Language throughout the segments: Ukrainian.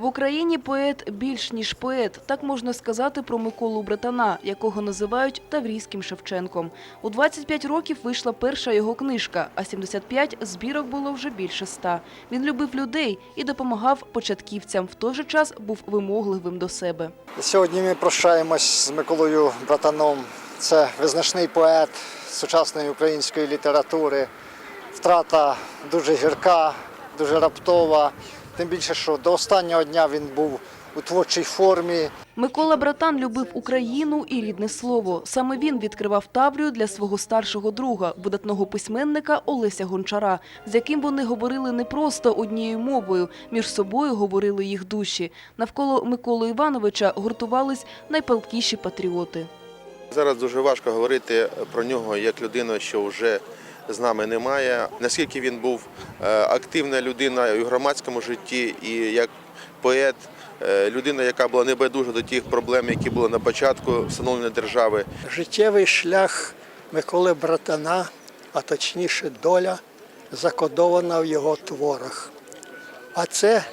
В Україні поет більш ніж поет. Так можна сказати про Миколу Братана, якого називають Таврійським Шевченком. У 25 років вийшла перша його книжка, а 75 збірок було вже більше ста. Він любив людей і допомагав початківцям. В той же час був вимогливим до себе. Сьогодні ми прощаємось з Миколою Братаном. Це визначний поет сучасної української літератури. Втрата дуже гірка, дуже раптова. Тим більше, що до останнього дня він був у творчій формі. Микола Братан любив Україну і рідне слово. Саме він відкривав Таврію для свого старшого друга, видатного письменника Олеся Гончара, з яким вони говорили не просто однією мовою, між собою говорили їх душі. Навколо Миколи Івановича гуртувались найпалкіші патріоти. Зараз дуже важко говорити про нього як людину, що вже з нами немає. Наскільки він був е, активна людина в громадському житті, і як поет, е, людина, яка була небайдужа до тих проблем, які були на початку встановлення держави. Життєвий шлях Миколи Братана, а точніше доля, закодована в його творах. А це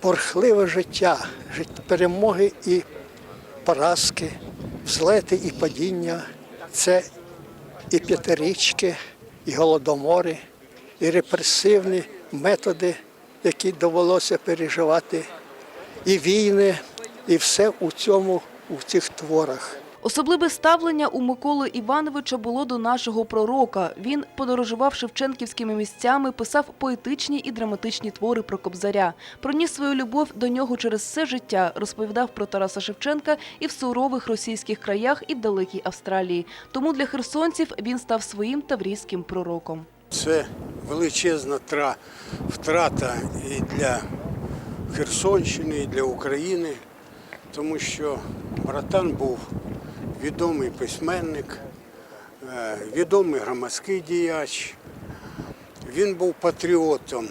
порхливе життя, жит- перемоги і поразки, взлети і падіння. Це і п'ятирічки, і голодомори, і репресивні методи, які довелося переживати, і війни, і все у цьому, у цих творах. Особливе ставлення у Миколи Івановича було до нашого пророка. Він подорожував шевченківськими місцями, писав поетичні і драматичні твори про Кобзаря. Проніс свою любов до нього через все життя, розповідав про Тараса Шевченка і в сурових російських краях, і в далекій Австралії. Тому для херсонців він став своїм таврійським пророком. Це величезна втрата і для Херсонщини, і для України, тому що братан був відомий письменник, е, відомий громадський діяч. Він був патріотом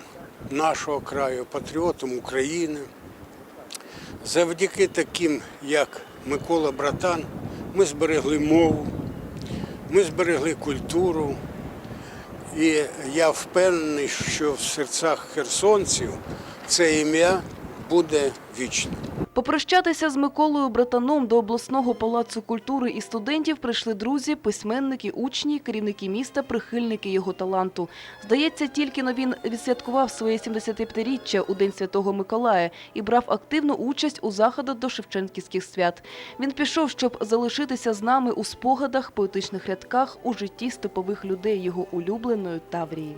нашого краю, патріотом України. Завдяки таким, як Микола Братан, ми зберегли мову, ми зберегли культуру. І я впевнений, що в серцях херсонців це ім'я буде вічним. Попрощатися з Миколою Братаном до обласного палацу культури і студентів прийшли друзі, письменники, учні, керівники міста, прихильники його таланту. Здається, тільки но він відсвяткував своє 75-річчя у День Святого Миколая і брав активну участь у заходах до Шевченківських свят. Він пішов, щоб залишитися з нами у спогадах, поетичних рядках, у житті степових людей його улюбленої Таврії.